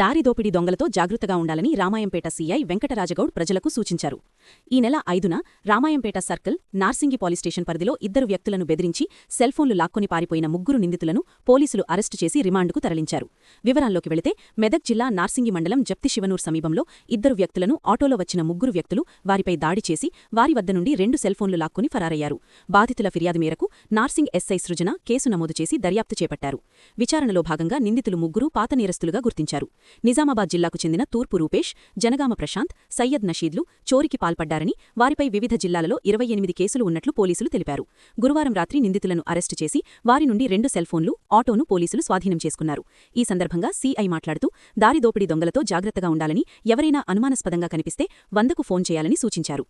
దారిదోపిడీ దొంగలతో జాగృతగా ఉండాలని రామాయంపేట సీఐ వెంకటరాజగౌడ్ ప్రజలకు సూచించారు. ఈ నెల ఐదున Ramayampet circle Narsingi police station పరిధిలో ఇద్దరు వ్యక్తులను బెదిరించి సెల్ఫోన్లు లాక్కొని పారిపోయిన ముగ్గురు నిందితులను పోలీసులు అరెస్టు చేసి రిమాండ్కు తరలించారు. వివరాల్లోకి వెళితే మెదక్ జిల్లా నార్సింగి మండలం జప్తి శివనూర్ సమీపంలో ఇద్దరు వ్యక్తులను ఆటోలో వచ్చిన ముగ్గురు వ్యక్తులు వారిపై దాడి చేసి వారి వద్ద నుండి రెండు సెల్ఫోన్లు లాక్కొని ఫరారయ్యారు. బాధితుల ఫిర్యాదు మేరకు నార్సింగ్ ఎస్ఐ సృజన కేసు నమోదు చేసి దర్యాప్తు చేపట్టారు. విచారణలో భాగంగా నిందితులు ముగ్గురు పాత నేరస్తులుగా గుర్తించారు. నిజామాబాద్ జిల్లాకు చెందిన తూర్పు రూపేష్ జనగామ ప్రశాంత్ సయ్యద్ నషీద్లు చోరికి పాల్పడ్డారని వారిపై వివిధ జిల్లాలలో ఇరవై ఎనిమిది కేసులు ఉన్నట్లు పోలీసులు తెలిపారు. గురువారం రాత్రి నిందితులను అరెస్టు చేసి వారి నుండి రెండు సెల్ఫోన్లు ఆటోను పోలీసులు స్వాధీనం చేసుకున్నారు. ఈ సందర్భంగా సీఐ మాట్లాడుతూ దారి దోపిడీ దొంగలతో జాగ్రత్తగా ఉండాలని ఎవరైనా అనుమానాస్పదంగా కనిపిస్తే వందకు ఫోన్ చేయాలని సూచించారు.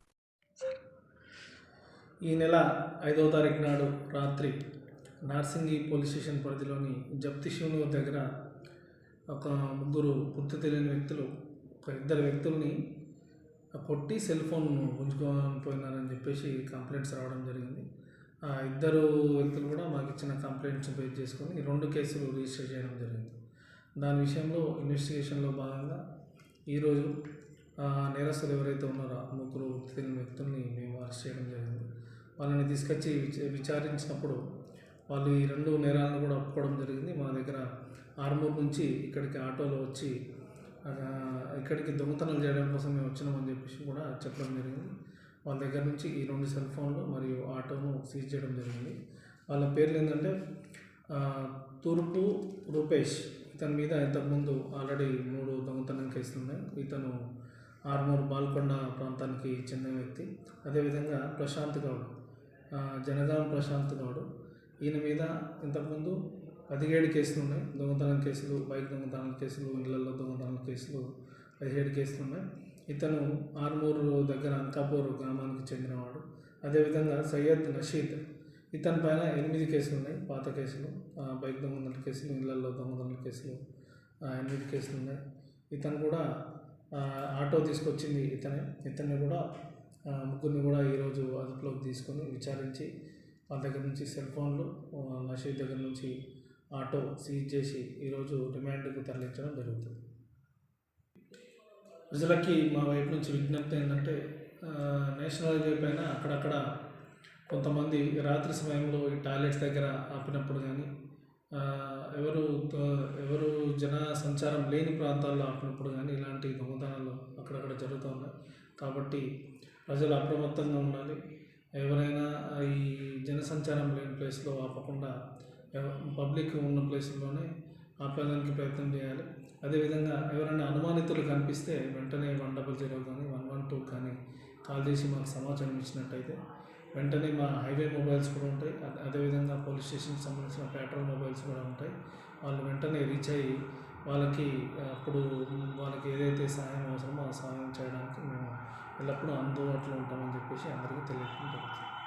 ఈ నెల ఐదవ తారీఖు నాడు రాత్రి నార్సింగి పోలీస్ స్టేషన్ పరిధిలోని జప్తి దగ్గర ఒక ముగ్గురు గుర్తు తెలియని వ్యక్తులు ఒక ఇద్దరు వ్యక్తుల్ని కొట్టి సెల్ ఫోన్ ఉంచుకొని పోయినారని చెప్పేసి కంప్లైంట్స్ రావడం జరిగింది. ఆ ఇద్దరు వ్యక్తులు కూడా మాకు ఇచ్చిన కంప్లైంట్స్ బేస్ చేసుకొని ఈ రెండు కేసులు రిజిస్టర్ చేయడం జరిగింది. దాని విషయంలో ఇన్వెస్టిగేషన్లో భాగంగా ఈరోజు నేరస్తులు ఎవరైతే ఉన్నారో ఆ ముగ్గురు గుర్తు తెలియని వ్యక్తుల్ని మేము అరెస్ట్ చేయడం జరిగింది. వాళ్ళని తీసుకొచ్చి విచ- విచారించినప్పుడు వాళ్ళు ఈ రెండు నేరాలను కూడా ఒప్పుకోవడం జరిగింది. మా దగ్గర ఆర్మూర్ నుంచి ఇక్కడికి ఆటోలో వచ్చి ఇక్కడికి దొంగతనాలు చేయడం కోసం మేము వచ్చినామని చెప్పేసి కూడా చెప్పడం జరిగింది. వాళ్ళ దగ్గర నుంచి ఈ రెండు సెల్ ఫోన్లు మరియు ఆటోను సీజ్ చేయడం జరిగింది. వాళ్ళ పేర్లు ఏంటంటే తూర్పు రూపేష్. ఇతని మీద ఇంతకుముందు ఆల్రెడీ మూడు దొంగతనం కేసులున్నాయి ఇతను ఆర్మూర్ బాల్కొండ ప్రాంతానికి చెందిన వ్యక్తి. అదేవిధంగా ప్రశాంత్ గౌడ్ జనగాం ప్రశాంత్ గౌడ్ ఈయన మీద ఇంతకుముందు పదిహేడు కేసులు ఉన్నాయి దొంగతనం కేసులు బైక్ దొంగతనం కేసులు ఇళ్ళలో దొంగతనం కేసులు పదిహేడు కేసులు ఉన్నాయి ఇతను ఆర్మూరు దగ్గర అంకాపూర్ గ్రామానికి చెందినవాడు. అదేవిధంగా సయ్యద్ నషీద్ ఇతని పైన ఎనిమిది కేసులు ఉన్నాయి పాత కేసులు బైక్ దొంగతనం కేసులు ఇళ్ళలో దొంగతనం కేసులు ఎనిమిది కేసులు ఉన్నాయి ఇతను కూడా ఆటో తీసుకొచ్చింది ఇతనే. ఇతన్ని కూడా ముగ్గురిని కూడా ఈరోజు అదుపులోకి తీసుకొని విచారించి వాళ్ళ దగ్గర నుంచి సెల్ ఫోన్లు నషీద్ దగ్గర నుంచి ఆటో సీజ్ చేసి ఈరోజు రిమాండ్కు తరలించడం జరుగుతుంది. ప్రజలకి మా వైపు నుంచి విజ్ఞప్తి ఏంటంటే నేషనల్ హైవే పైన అక్కడక్కడ కొంతమంది రాత్రి సమయంలో ఈ టాయిలెట్స్ దగ్గర ఆపినప్పుడు కానీ ఎవరు ఎవరు జన సంచారం లేని ప్రాంతాల్లో ఆపినప్పుడు కానీ ఇలాంటి దొంగతనాలు అక్కడక్కడ జరుగుతూ ఉన్నాయి. కాబట్టి ప్రజలు అప్రమత్తంగా ఉండాలి. ఎవరైనా ఈ జనసంచారం లేని ప్లేస్లో ఆపకుండా పబ్లిక్ ఉన్న ప్లేస్లోనే ఆపేదానికి ప్రయత్నం చేయాలి. అదేవిధంగా ఎవరైనా అనుమానితులు కనిపిస్తే వెంటనే వన్ డబల్ జీరో కానీ వన్ వన్ టూ కానీ కాల్ చేసి మాకు సమాచారం ఇచ్చినట్టయితే వెంటనే మా హైవే మొబైల్స్ కూడా ఉంటాయి. అదే- అదేవిధంగా పోలీస్ స్టేషన్కి సంబంధించిన పెట్రోల్ మొబైల్స్ కూడా ఉంటాయి. వాళ్ళు వెంటనే రీచ్ అయ్యి వాళ్ళకి అప్పుడు వాళ్ళకి ఏదైతే సహాయం అవసరమో ఆ సహాయం చేయడానికి మేము ఎల్లప్పుడూ అందుబాటులో ఉంటామని చెప్పేసి అందరికీ తెలియజేయడం జరుగుతుంది.